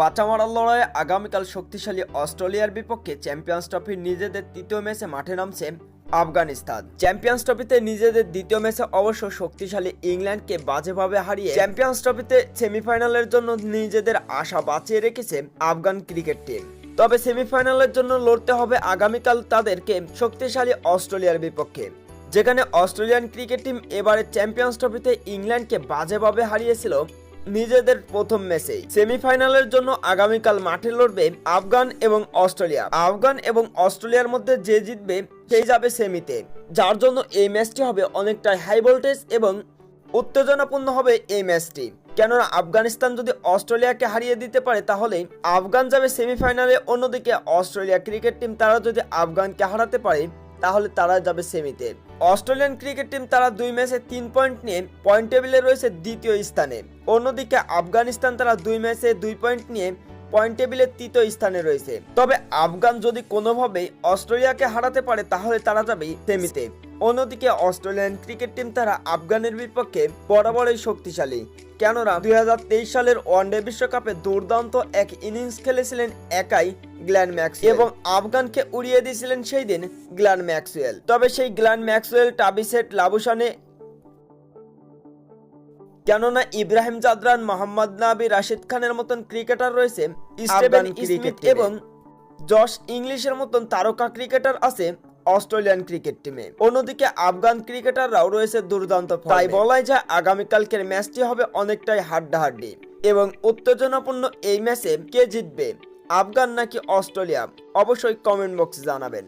বাঁচা মারার লড়াইয়ে আগামীকাল শক্তিশালী অস্ট্রেলিয়ার বিপক্ষে চ্যাম্পিয়ন্স ট্রফির নিজেদের তৃতীয় ম্যাচে মাঠে নামছে আফগানিস্তান। চ্যাম্পিয়ন্স ট্রফিতে নিজেদের দ্বিতীয় ম্যাচে অবশ্য শক্তিশালী ইংল্যান্ডকে বাজেভাবে হারিয়ে চ্যাম্পিয়ন্স ট্রফিতে সেমিফাইনালের জন্য নিজেদের আশা বাঁচিয়ে রেখেছে আফগান ক্রিকেট টিম। তবে সেমিফাইনালের জন্য লড়তে হবে আগামীকাল তাদেরকে শক্তিশালী অস্ট্রেলিয়ার বিপক্ষে। যেখানে অস্ট্রেলিয়ান ক্রিকেট টিম এবারে চ্যাম্পিয়ন্স ট্রফিতে ইংল্যান্ডকে বাজেভাবে হারিয়েছিল নিজেদের প্রথম ম্যাচেই। সেমিফাইনালের জন্য আগামীকাল মাঠে লড়বে আফগান এবং অস্ট্রেলিয়া। আফগান এবং অস্ট্রেলিয়ার মধ্যে যে জিতবে, সেই যাবে সেমিতে। যার জন্য এই ম্যাচটি হবে অনেকটাই হাই ভোল্টেজ এবং উত্তেজনাপূর্ণ হবে এই ম্যাচটি। কেননা আফগানিস্তান যদি অস্ট্রেলিয়াকে হারিয়ে দিতে পারে, তাহলে আফগান যাবে সেমিফাইনালে। অন্যদিকে অস্ট্রেলিয়া ক্রিকেট টিম, তারা যদি আফগানকে হারাতে পারে তাহলে তারা যাবে সেমিতে অস্ট্রেলিয়ান ক্রিকেট টিম তারা দুই ম্যাচে তিন পয়েন্ট নিয়ে পয়েন্ট টেবিলে রয়েছে দ্বিতীয় স্থানে। অন্যদিকে আফগানিস্তান তারা দুই ম্যাচে দুই পয়েন্ট নিয়ে পয়েন্ট টেবিলে তৃতীয় স্থানে রয়েছে। তবে আফগান যদি কোনোভাবে অস্ট্রেলিয়াকে হারাতে পারে, তাহলে তারা যাবে সেমিতে। অন্যদিকে অস্ট্রেলিয়ান ক্রিকেট টিম তারা আফগানের বিপক্ষে বরাবরই শক্তিশালী। কেননা, দুই হাজার তেইশ সালের ওয়ানডে বিশ্বকাপে দুর্দান্ত এক ইনিংস খেলেছিলেন একাই গ্ল্যান ম্যাক্স এবং আফগানকে উড়িয়ে দিয়েছিলেন সেই দিন গ্ল্যান ম্যাক্সওয়েল। তবে সেই গ্ল্যান ম্যাক্সওয়েল, টাবিসেট লাবুসানে কেননা ইব্রাহিম জাদরান মোহাম্মদ নাবি রাশিদ খানের মতন ক্রিকেটার রয়েছে স্টিভেন স্মিথ এবং জশ ইংলিশের মতন তারকা ক্রিকেটার আছে অস্ট্রেলিয়ান ক্রিকেট টিমে অন্যদিকে আফগান ক্রিকেটাররাও রয়েছে দুর্দান্ত তাই বলাই যায় আগামীকালকের ম্যাচটি হবে অনেকটাই হাড্ডাহাড্ডি এবং উত্তেজনাপূর্ণ এই ম্যাচে কে জিতবে? আফগান নাকি অস্ট্রেলিয়া? অবশ্যই কমেন্ট বক্সে জানাবেন।